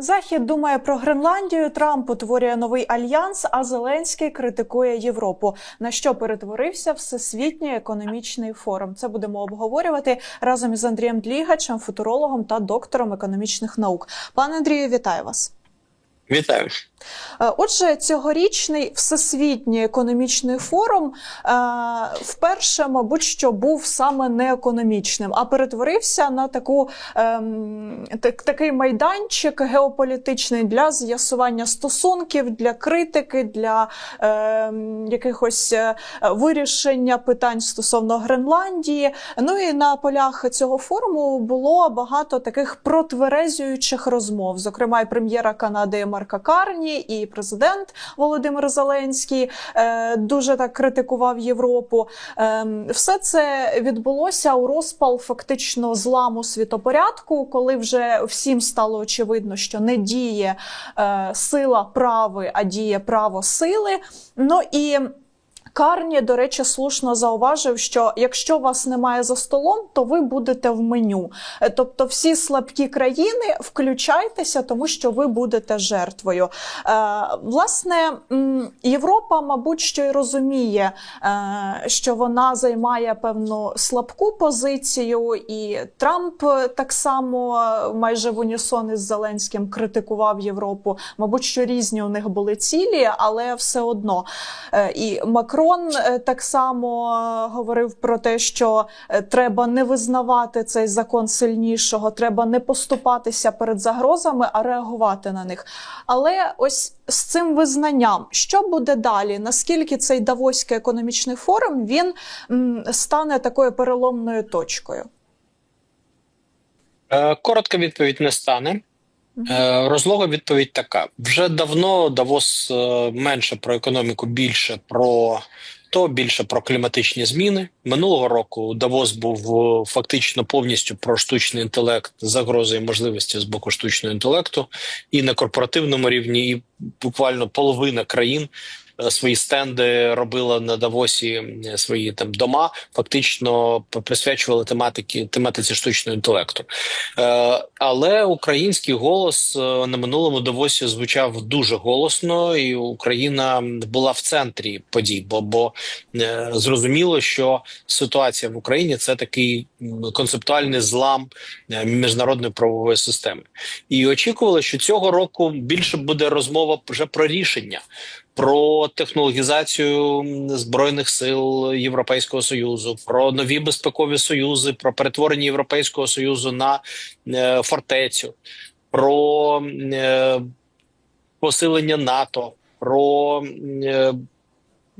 Захід думає про Гренландію. Трамп утворює новий альянс, а Зеленський критикує Європу. На що перетворився всесвітній економічний форум? Це будемо обговорювати разом із Андрієм Длігачем, футурологом та доктором економічних наук. Пане Андрію, вітаю вас. Вітаю. Е, Отже, цьогорічний всесвітній економічний форум е, вперше, мабуть, що був саме не економічним, а перетворився на таку ем, так, такий майданчик геополітичний для з'ясування стосунків, для критики, для ем, якихось е, вирішення питань стосовно Гренландії. Ну і на полях цього форуму було багато таких протверезюючих розмов, зокрема, і прем'єра Канади Марка Карні, і президент Володимир Зеленський е, дуже так критикував Європу. Е, все це відбулося у розпал фактично зламу світопорядку, коли вже всім стало очевидно, що не діє е, сила прави, а діє право сили. Ну і Карні, до речі, слушно зауважив, що якщо вас немає за столом, то ви будете в меню. Е, Тобто, всі слабкі країни включайтеся, тому що ви будете жертвою. Е, власне, Європа, мабуть, що й розуміє, е, що вона займає певну слабку позицію, і Трамп так само майже в унісон із Зеленським критикував Європу. Мабуть, що різні у них були цілі, але все одно. І Макрон е, так само е, говорив про те, що е, треба не визнавати цей закон сильнішого, треба не поступатися перед загрозами, а реагувати на них. Але ось з цим визнанням, що буде далі? Наскільки цей Давоський економічний форум він стане такою переломною точкою? Коротка відповідь не стане. Е, Розлога відповідь така: вже давно Давос е, менше про економіку, більше про то, більше про кліматичні зміни. Минулого року Давос був е, фактично повністю про штучний інтелект, загрози і можливості з боку штучного інтелекту, і на корпоративному рівні, і буквально половина країн. Е, Свої стенди робила на Давосі свої там дома, фактично присвячували тематики тематиці штучного інтелекту. Е, але український голос е, на минулому Давосі звучав дуже голосно, і Україна була в центрі подій, бо, бо зрозуміло, що ситуація в Україні це такий концептуальний злам міжнародної правової системи. І очікували, що цього року більше буде розмова вже про рішення. Про технологізацію збройних сил Європейського союзу, про нові безпекові союзи, про перетворення Європейського союзу на е, фортецю, про е, посилення НАТО, про е,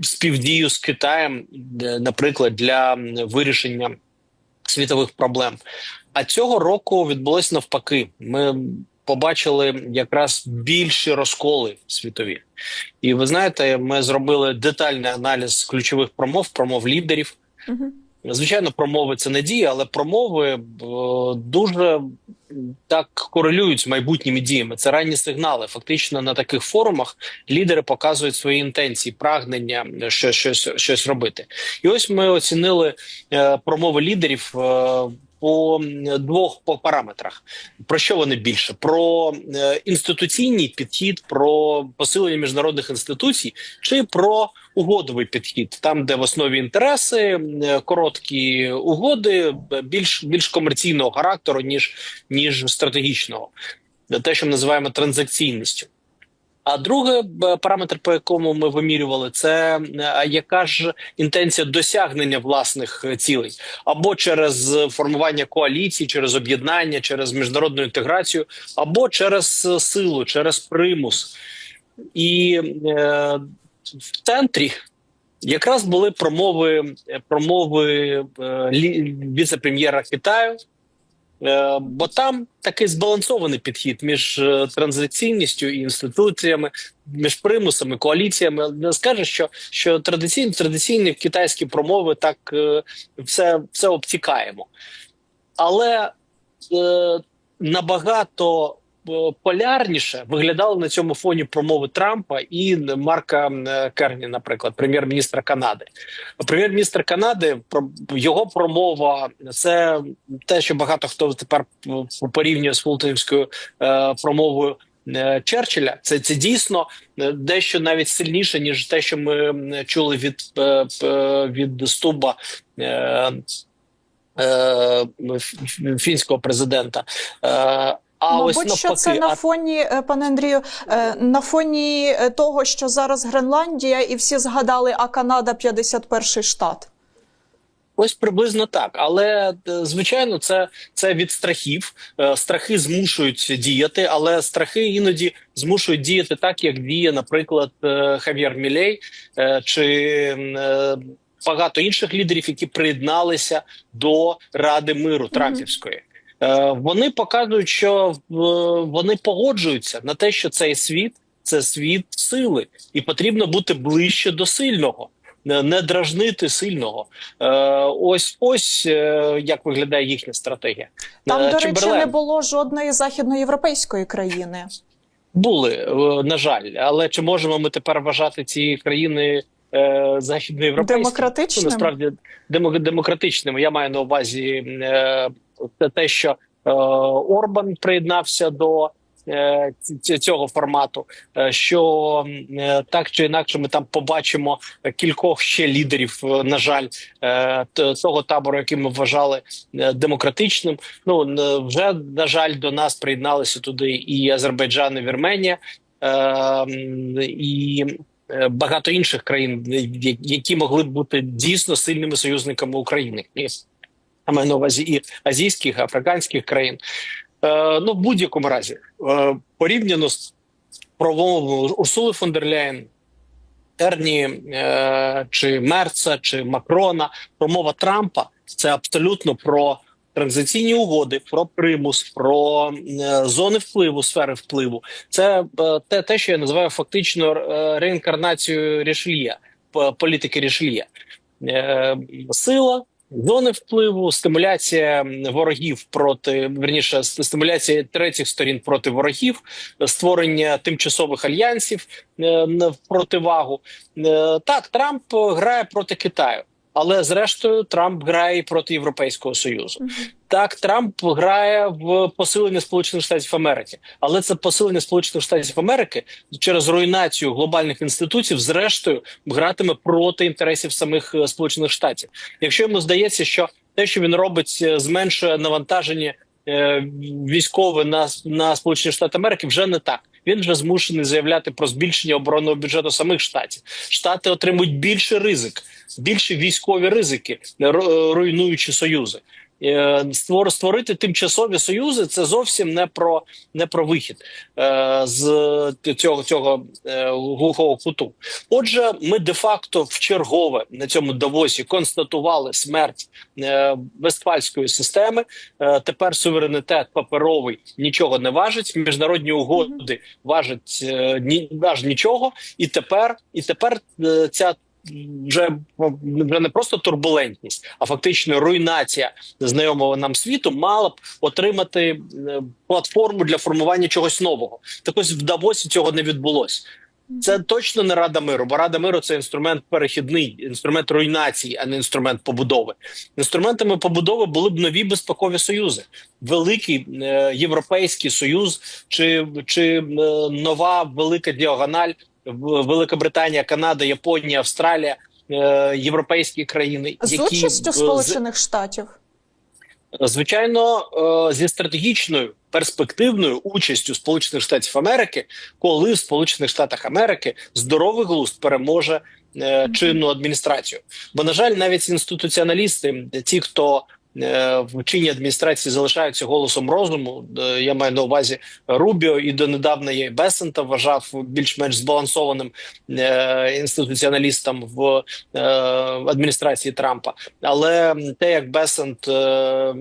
співдію з Китаєм, е, наприклад, для вирішення світових проблем. А цього року відбулося навпаки. Ми побачили якраз більші розколи світові. І ви знаєте, ми зробили детальний аналіз ключових промов, промов лідерів. Мгм. Звичайно, промови це не дії, але промови е, дуже так корелюють з майбутніми діями. Це ранні сигнали. Фактично на таких форумах лідери показують свої інтенції, прагнення е, що, щось, щось робити. І ось ми оцінили е, промови лідерів. По двох по параметрах про що вони більше? Про е, інституційний підхід, про посилення міжнародних інституцій, чи про угодовий підхід, там, де в основі інтереси, е, короткі угоди, більш більш комерційного характеру, ніж ніж стратегічного, те, що ми називаємо транзакційністю. А другий параметр, по якому ми вимірювали, це е, яка ж інтенція досягнення власних е, цілей, або через формування коаліцій, через об'єднання, через міжнародну інтеграцію, або через е, силу, через примус. І е, в центрі якраз були промови промови е, віце-прем'єра Китаю. Е, Бо там такий збалансований підхід між транзиційністю транзакційністю і інституціями, між примусами, коаліціями. Не скаже, що, що традиційні традиційні китайські промови так е, все, все обтікаємо. Але е, набагато е, полярніше виглядали на цьому фоні промови Трампа і Марка Керні, наприклад, прем'єр-міністра Канади. Прем'єр-міністр Канади його промова це те, що багато хто тепер порівнює з Фултонівською е, промовою е, Черчилля. Це це дійсно е, дещо навіть сильніше ніж те, що ми чули від від Стуба. Фінського президента. А ось що це на фоні, е, пане Андрію, е, на фоні е, того, що зараз Гренландія, і всі згадали, а Канада 51 штат. Ось приблизно так, але звичайно, це, це від страхів. Страхи змушують діяти, але страхи іноді змушують діяти так, як діє, наприклад, Хав'єр Мілей чи багато інших лідерів, які приєдналися до Ради миру Трампівської. Е, Вони показують, що е, вони погоджуються на те, що цей світ це світ сили, і потрібно бути ближче до сильного. не дражнити сильного. Е, ось ось як виглядає їхня стратегія. Там, до речі, не було жодної західноєвропейської країни. були, на жаль, але чи можемо ми тепер вважати ці країни західноєвропейськими? Демократичними? Ну, насправді демо- демократичними. Я маю на увазі те- те, що е, Орбан приєднався до. е, Цього формату, е, що так чи інакше, ми там побачимо кількох ще лідерів, на жаль, того табору, який ми вважали демократичним. Ну вже на жаль, до нас приєдналися туди і Азербайджан, і Вірменія, і багато інших країн, які могли б бути дійсно сильними союзниками України. Я маю на увазі і азійських, і африканських країн. Е, ну, в будь-якому разі, е, порівняно з промовою Урсули фон дер Ляєн, Терні е, чи Мерца, чи Макрона, промова Трампа це абсолютно про транзиційні угоди, про примус, про е, зони впливу, сфери впливу. Це е, те, те, що я називаю фактично е, реінкарнацією Рішельє, політики Рішельє. Е, сила. Зони впливу, стимуляція ворогів проти верніше ст- стимуляція третіх сторін проти ворогів, створення тимчасових альянсів е, в противагу. Е, Так, Трамп грає проти Китаю, але зрештою Трамп грає і проти Європейського Союзу. Так, Трамп грає в посилення Сполучених Штатів Америки, але це посилення Сполучених Штатів Америки через руйнацію глобальних інституцій, зрештою, гратиме проти інтересів самих е, Сполучених Штатів. Якщо йому здається, що те, що він робить, е, зменшує навантаження е, військове на, на Сполучені Штати Америки, вже не так. Він вже змушений заявляти про збільшення оборонного бюджету самих штатів. Штати отримують більше ризик, більше військові ризики, ру- руйнуючи союзи. Е, створ- створити тимчасові союзи це зовсім не про не про вихід е, з цього цього е, глухого куту. Отже, ми де-факто в чергове на цьому Давосі констатували смерть вестфальської системи. Тепер суверенітет паперовий нічого не важить. Міжнародні угоди важать ні аж нічого. І тепер, і тепер ця вже, вже не просто турбулентність, а фактично руйнація знайомого нам світу мала б отримати е, платформу для формування чогось нового. Так ось в Давосі цього не відбулося. Це точно не рада миру, бо рада миру це інструмент перехідний, інструмент руйнації, а не інструмент побудови. Інструментами побудови були б нові безпекові союзи, великий е, європейський союз, чи, чи е, нова велика діагональ в- Велика Британія, Канада, Японія, Австралія, е, європейські країни, З які участю Сполучених Штатів. Звичайно, е, зі стратегічною перспективною участю Сполучених Штатів Америки, коли в Сполучених Штатах Америки здоровий глузд переможе е, чинну адміністрацію. Бо, на жаль, навіть інституціоналісти, ті, хто е, в чинній адміністрації залишаються голосом розуму, е, я маю на увазі Рубіо і донедавна є Бесента вважав більш-менш збалансованим е, інституціоналістом в е, адміністрації Трампа. Але те, як Бесент е,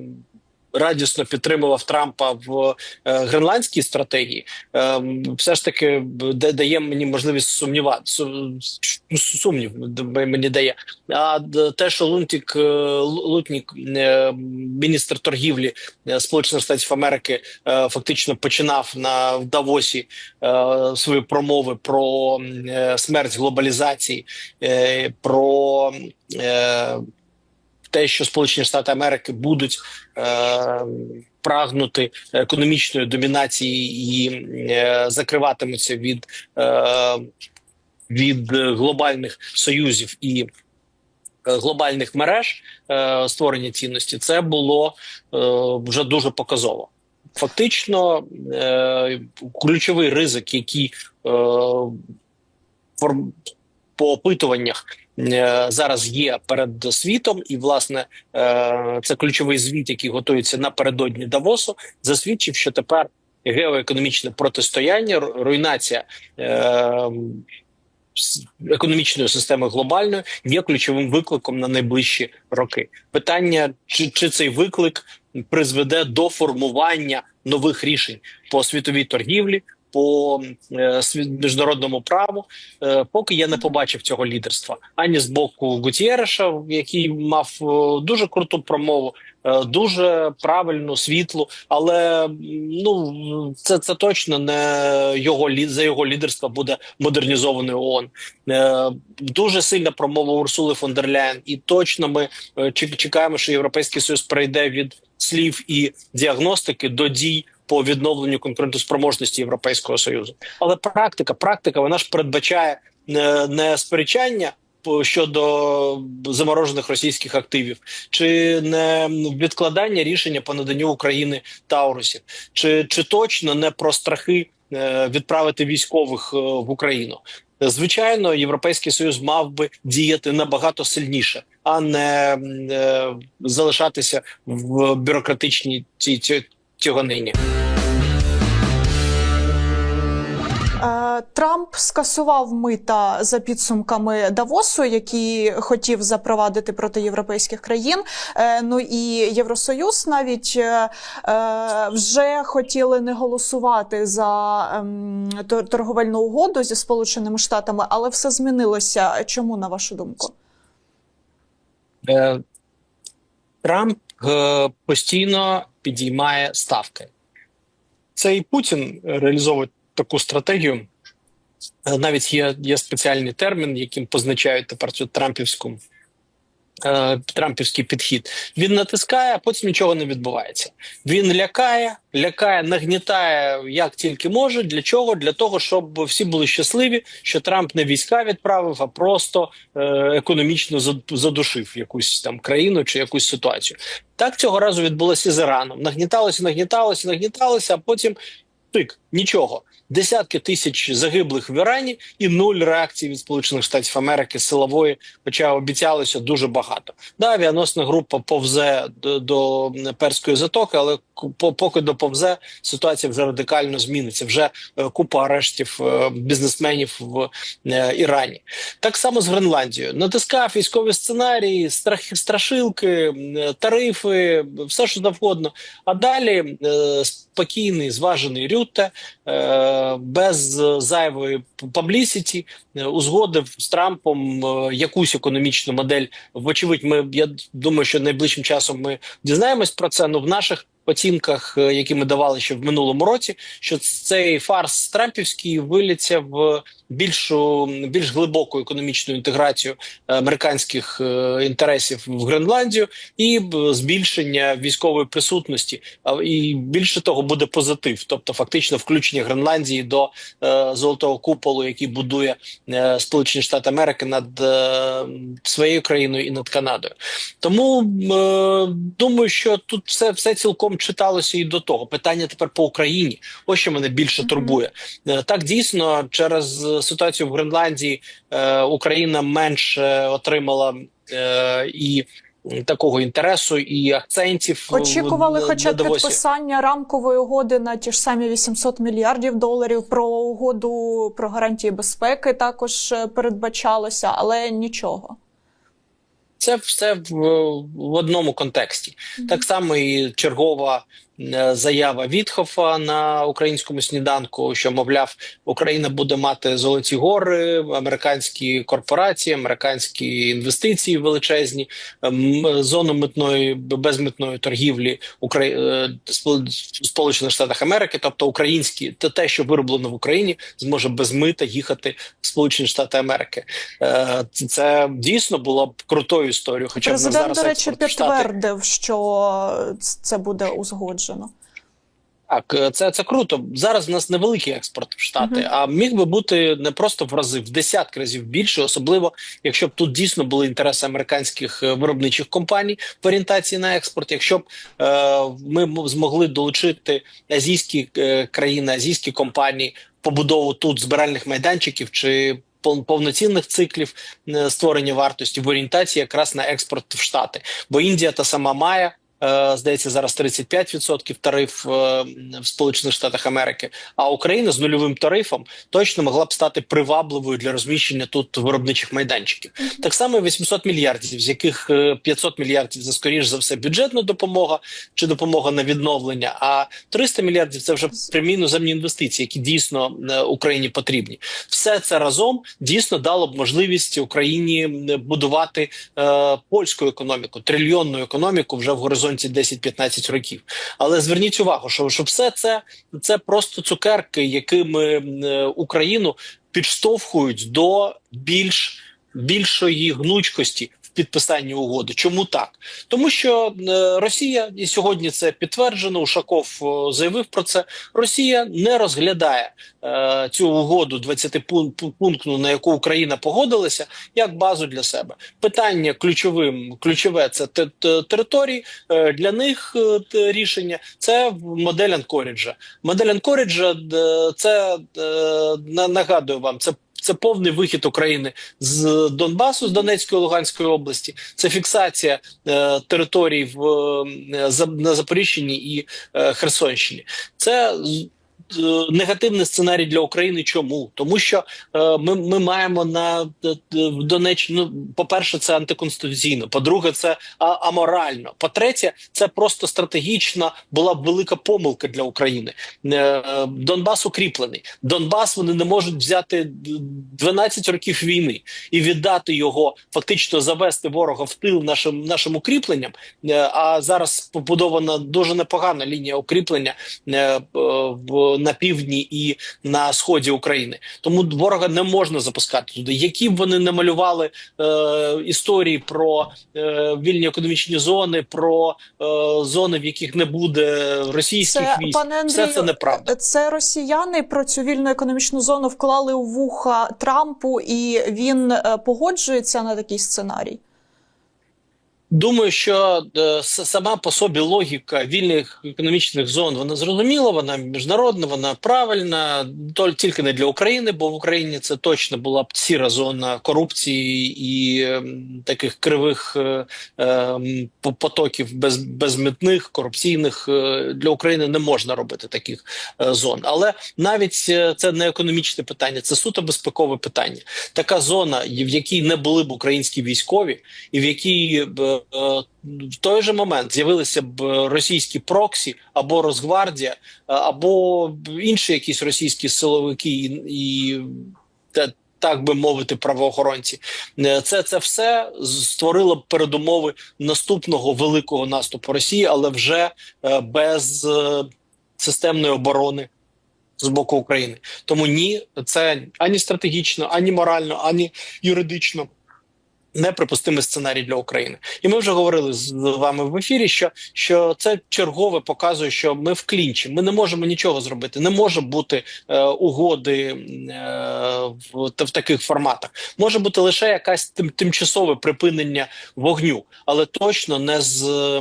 радісно підтримував Трампа в е, гренландській стратегії, е, все ж таки да- дає мені можливість сумнівати. су- Сумнів мені дає. А те, що Лунтік е, Лутнік, е, міністр торгівлі Сполучених Штатів Америки, фактично починав на в Давосі свої промови про смерть глобалізації, про те, що Сполучені Штати Америки будуть е, прагнути економічної домінації і е, закриватимуться від, е, від глобальних союзів і е, глобальних мереж е, створення цінності, це було е, вже дуже показово. Фактично, е, ключовий ризик, який е, по опитуваннях зараз є перед світом, і власне е, це ключовий звіт, який готується напередодні Давосу, засвідчив, що тепер геоекономічне протистояння, руйнація е, економічної системи глобальної є ключовим викликом на найближчі роки. Питання, чи, чи цей виклик призведе до формування нових рішень по світовій торгівлі. По е, міжнародному праву, е, поки я не побачив цього лідерства. Ані з боку Гутєреша, який мав е, дуже круту промову, дуже правильну, світлу, але ну це, це точно не його за його лідерства буде модернізований ООН. Дуже сильна промова Урсули фон дер Ляєн, і точно ми чекаємо, що європейський союз перейде від слів і діагностики до дій по відновленню конкурентоспроможності Європейського союзу. Але практика, практика, вона ж передбачає не, не сперечання щодо заморожених російських активів, чи не відкладання рішення по наданню України Таурусів, чи, чи точно не про страхи е, відправити військових е, в Україну. Звичайно, європейський союз мав би діяти набагато сильніше, а не е, залишатися в бюрократичній цій цій тяганині. Е, Трамп скасував мита за підсумками Давосу, які хотів запровадити проти європейських країн. Е, Ну і Євросоюз навіть е, вже хотіли не голосувати за ем, торговельну угоду зі Сполученими Штатами, але все змінилося. Чому на вашу думку? Трамп постійно підіймає ставки. Це і Путін реалізовує таку стратегію. Е, Навіть є, є спеціальний термін, яким позначають тепер цю трампівську. Е, Трампівський підхід він натискає, а потім нічого не відбувається. Він лякає, лякає, нагнітає як тільки може. Для чого? Для того, щоб всі були щасливі, що Трамп не війська відправив, а просто е, економічно зад- задушив якусь там країну чи якусь ситуацію. Так цього разу відбулося з Іраном. Нагніталося, нагніталося, нагніталося, а потім тик, нічого. Десятки тисяч загиблих в Ірані і нуль реакцій від Сполучених Штатів Америки силової, хоча обіцялося дуже багато. Да, авіаносна група повзе до, до перської затоки, але поки доповзе, ситуація вже радикально зміниться. Вже е, купа арештів е, бізнесменів в е, Ірані. Так само з Гренландією. Натискав військові сценарії, страх, страшилки, тарифи, все що завгодно. А далі спокійний, зважений Рютте, без е, зайвої паблісіті, е, узгодив з Трампом е, якусь економічну модель. Вочевидь, ми я думаю, що найближчим часом ми дізнаємось про це. Ну в наших оцінках, е, які ми давали ще в минулому році, що цей фарс Трампівський виліться в більшу більш глибоку економічну інтеграцію американських е, інтересів в Гренландію і збільшення військової присутності. І більше того буде позитив, тобто фактично включення Гренландії до е, золотого куполу, який будує е, Сполучені Штати Америки над е, своєю країною і над Канадою. Тому е, думаю, що тут все, все цілком читалося і до того. Питання тепер по Україні. Ось що мене більше турбує. Е, Так дійсно, через е, ситуацію в Гренландії е, Україна менше отримала і такого інтересу і акцентів. Очікували, хоча б підписання рамкової угоди на ті ж самі 800 мільярдів доларів. Про угоду про гарантії безпеки також передбачалося, але нічого. Це все в, в одному контексті. Так само і чергова заява Вітхофа на українському сніданку, що мовляв, Україна буде мати золоті гори, американські корпорації, американські інвестиції величезні, ем, зону митної безмитної торгівлі Украї... е, Спол- Сполучених Штатах Америки, тобто українські, те, те, що вироблено в Україні, зможе без мита їхати в Сполучені Штати Америки. Е, Це, дійсно було б крутою історією. Хоча б Президент, зараз до речі, експорт в Штати. підтвердив, що це буде узгоджено. Підтверджено. Так, е, це, це круто. Зараз в нас невеликий експорт в Штати, Мгм. а міг би бути не просто в рази, в десятки разів більше, особливо якщо б тут дійсно були інтереси американських е, виробничих компаній в орієнтації на експорт. Якщо б е, ми змогли долучити азійські е, країни, азійські компанії побудову тут збиральних майданчиків чи повноцінних циклів е, створення вартості в орієнтації якраз на експорт в Штати, бо Індія та сама має. Е, Здається, зараз 35% тариф е, в Сполучених Штатах Америки. А Україна з нульовим тарифом точно могла б стати привабливою для розміщення тут виробничих майданчиків. Так само і 800 мільярдів, з яких е, 500 мільярдів це скоріш за все бюджетна допомога чи допомога на відновлення. А 300 мільярдів це вже прямі іноземні інвестиції, які дійсно е, Україні потрібні. Все це разом дійсно дало б можливість Україні будувати е, польську економіку, трильйонну економіку вже в горизонті 10-15 років. Але зверніть увагу, що, що все це це просто цукерки, якими е, Україну підштовхують до більш більшої гнучкості в підписанні угоди. Чому так? Тому що е, Росія і сьогодні це підтверджено. Ушаков е, заявив про це. Росія не розглядає е, цю угоду 20 пунктну, на яку Україна погодилася, як базу для себе. Питання ключовим ключове це те- те- території. Е, Для них е, рішення це модель Анкоріджа. Модель Анкоріджа це е, нагадую вам, це. Це повний вихід України з Донбасу, з Донецької Луганської області. Це фіксація е, територій в е, на Запоріжжі і е, Херсонщині. Це негативний сценарій для України. Чому? Тому що е, ми, ми маємо на е, в Донеччині. Ну, по-перше, це антиконституційно. По-друге, це аморально. По-третє, це просто стратегічна була б велика помилка для України. Е, е, Донбас укріплений. Донбас вони не можуть взяти д- 12 років війни і віддати його, фактично завести ворога в тил нашим нашим укріпленням. Е, А зараз побудована дуже непогана лінія укріплення е, е, в на півдні і на сході України. Тому ворога не можна запускати туди. Які б вони не малювали е, історії про е, вільні економічні зони, про е, зони, в яких не буде російських Це, військ, пане все це неправда. Це росіяни про цю вільну економічну зону вклали у вуха Трампу, і він е, погоджується на такий сценарій. Думаю, що е, сама по собі логіка вільних економічних зон вона зрозуміла, вона міжнародна, вона правильна, тільки не для України, бо в Україні це точно була б сіра зона корупції і ем, таких кривих е, ем, по- потоків без, безмитних, корупційних е, для України не можна робити таких зон. Але навіть це не економічне питання, це суто безпекове питання. Така зона, в якій не були б українські військові, і в якій б в той же момент з'явилися б російські проксі або Росгвардія, е, або інші якісь російські силовики і, і так би мовити, правоохоронці. Е, Це, це все створило б передумови наступного великого наступу Росії, але вже е, без системної оборони. З боку України, тому ні, це ані стратегічно, ані морально, ані юридично неприпустимий сценарій для України. І ми вже говорили з вами в ефірі, що, що це чергове показує, що ми в клінчі. Ми не можемо нічого зробити. Не може бути е, угоди е, в, в таких форматах. Може бути лише якась тим, тимчасове припинення вогню, але точно не з е,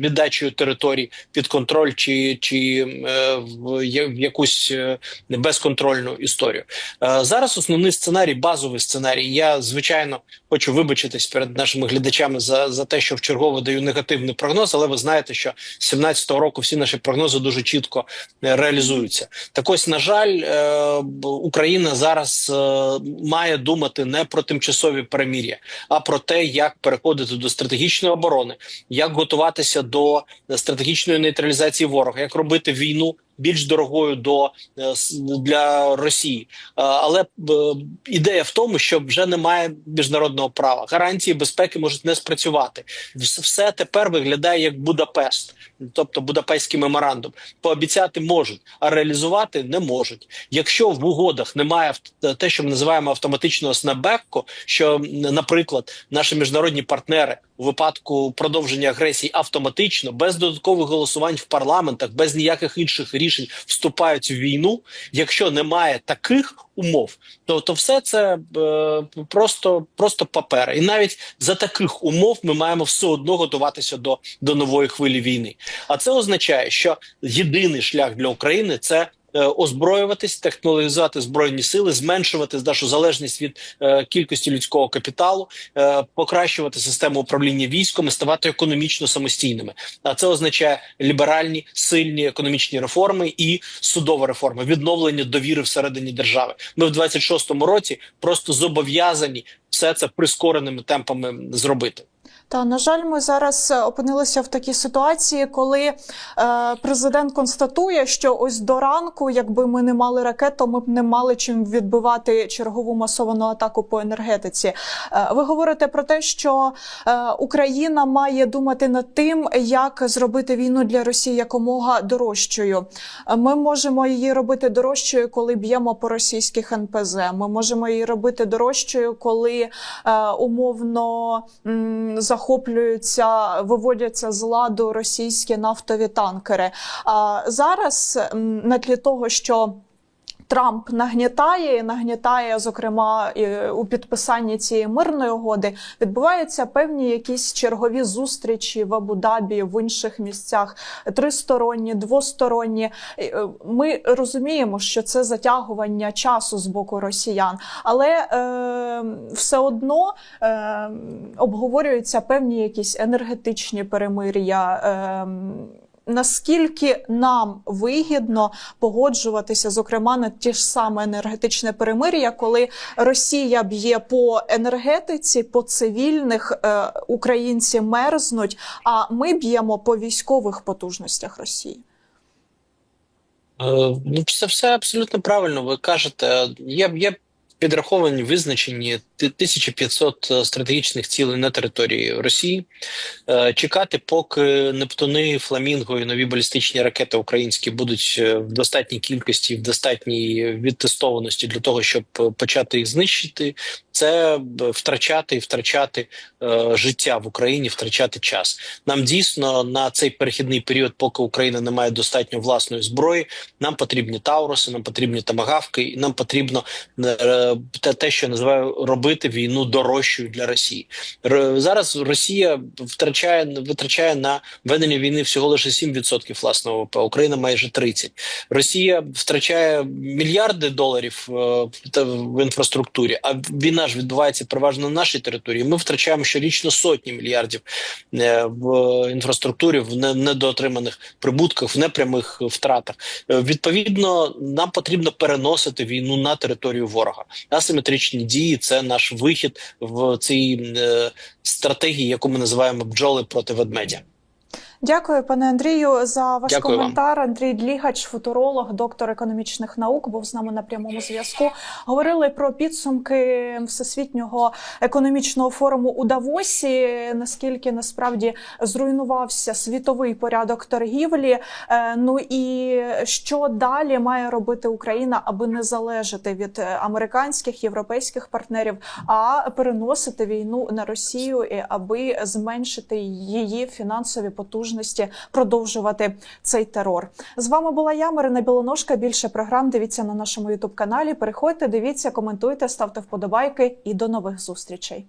віддачею територій під контроль чи, чи е, в, я- в якусь е, безконтрольну історію. Е, зараз основний сценарій, базовий сценарій. Я звичайно хочу вибачитись перед нашими глядачами за, за те, що в чергове даю негативний прогноз, але ви знаєте, що з 17-го року всі наші прогнози дуже чітко е, реалізуються. Так ось, на жаль, е, Україна зараз е, має думати не про тимчасові перемір'я, а про те, як переходити до стратегічної оборони, як готуватися до стратегічної нейтралізації ворога, як робити війну. Більш дорогою до е, для Росії, Е, але е, ідея в тому, що вже немає міжнародного права. Гарантії безпеки можуть не спрацювати. Вс- Все тепер виглядає як Будапешт. Тобто Будапештський меморандум, пообіцяти можуть, а реалізувати не можуть. Якщо в угодах немає те, що ми називаємо автоматичного снабекку, що, наприклад, наші міжнародні партнери у випадку продовження агресії автоматично, без додаткових голосувань в парламентах, без ніяких інших рішень вступають в війну. Якщо немає таких умов, то, то все це е, просто, просто папер. І навіть за таких умов ми маємо все одно готуватися до, до нової хвилі війни. А це означає, що єдиний шлях для України це. е, Озброюватись, технологізувати збройні сили, зменшувати нашу залежність від е, кількості людського капіталу, е, покращувати систему управління військом і ставати економічно самостійними. А це означає ліберальні сильні економічні реформи і судова реформа, відновлення довіри всередині держави. Ми в 26-му році просто зобов'язані все це прискореними темпами зробити. Та на жаль, ми зараз е, опинилися в такій ситуації, коли е, президент констатує, що ось до ранку, якби ми не мали ракет, то ми б не мали чим відбивати чергову масовану атаку по енергетиці. Е, ви говорите про те, що е, Україна має думати над тим, як зробити війну для Росії якомога дорожчою. Ми можемо її робити дорожчою, коли б'ємо по російських НПЗ. Ми можемо її робити дорожчою, коли е, умовно м, захоплюються, виводяться з ладу російські нафтові танкери. А зараз на тлі того, що Трамп нагнітає і нагнітає, зокрема, у підписанні цієї мирної угоди відбуваються певні якісь чергові зустрічі в Абу-Дабі, в інших місцях, тристоронні, двосторонні. Е, Ми розуміємо, що це затягування часу з боку росіян, але е, все одно е, обговорюються певні якісь енергетичні перемир'я. Е, Наскільки нам вигідно погоджуватися, зокрема на ті ж саме енергетичне перемир'я, коли Росія б'є по енергетиці, по цивільних е, українці мерзнуть, а ми б'ємо по військових потужностях Росії? Е, Ну, це все абсолютно правильно. Ви кажете, є, є підраховані визначені ти- 1500 стратегічних цілей на території Росії. Е, Чекати, поки Нептуни, Фламінго і нові балістичні ракети українські будуть е, в достатній кількості, в достатній відтестованості для того, щоб е, почати їх знищити. Це втрачати і втрачати е, життя в Україні, втрачати час. Нам дійсно на цей перехідний період, поки Україна не має достатньо власної зброї, нам потрібні Тауруси, нам потрібні тамагавки, і нам потрібно е, те, те, що я називаю робити війну дорожчою для Росії. Р- зараз Росія втрачає витрачає на ведення війни всього лише 7% власного ВВП, Україна майже 30%. Росія втрачає мільярди доларів е, в інфраструктурі, а війна ж відбувається переважно на нашій території. Ми втрачаємо щорічно сотні мільярдів е, в інфраструктурі, в не- недоотриманих прибутках, в непрямих втратах. Е, Відповідно, нам потрібно переносити війну на територію ворога. Асиметричні дії це наш вихід в цій е, стратегії, яку ми називаємо бджоли проти ведмедя. Дякую, пане Андрію, за ваш Дякую вам. коментар. Андрій Длігач, футуролог, доктор економічних наук, був з нами на прямому зв'язку. Говорили про підсумки всесвітнього економічного форуму у Давосі. Наскільки насправді зруйнувався світовий порядок торгівлі? Е, Ну і що далі має робити Україна, аби не залежати від американських європейських партнерів, а переносити війну на Росію, аби зменшити її фінансові потужності, продовжувати цей терор. З вами була я, Марина Білоножка. Більше програм дивіться на нашому Ютуб каналі. Переходьте, дивіться, коментуйте, ставте вподобайки і до нових зустрічей.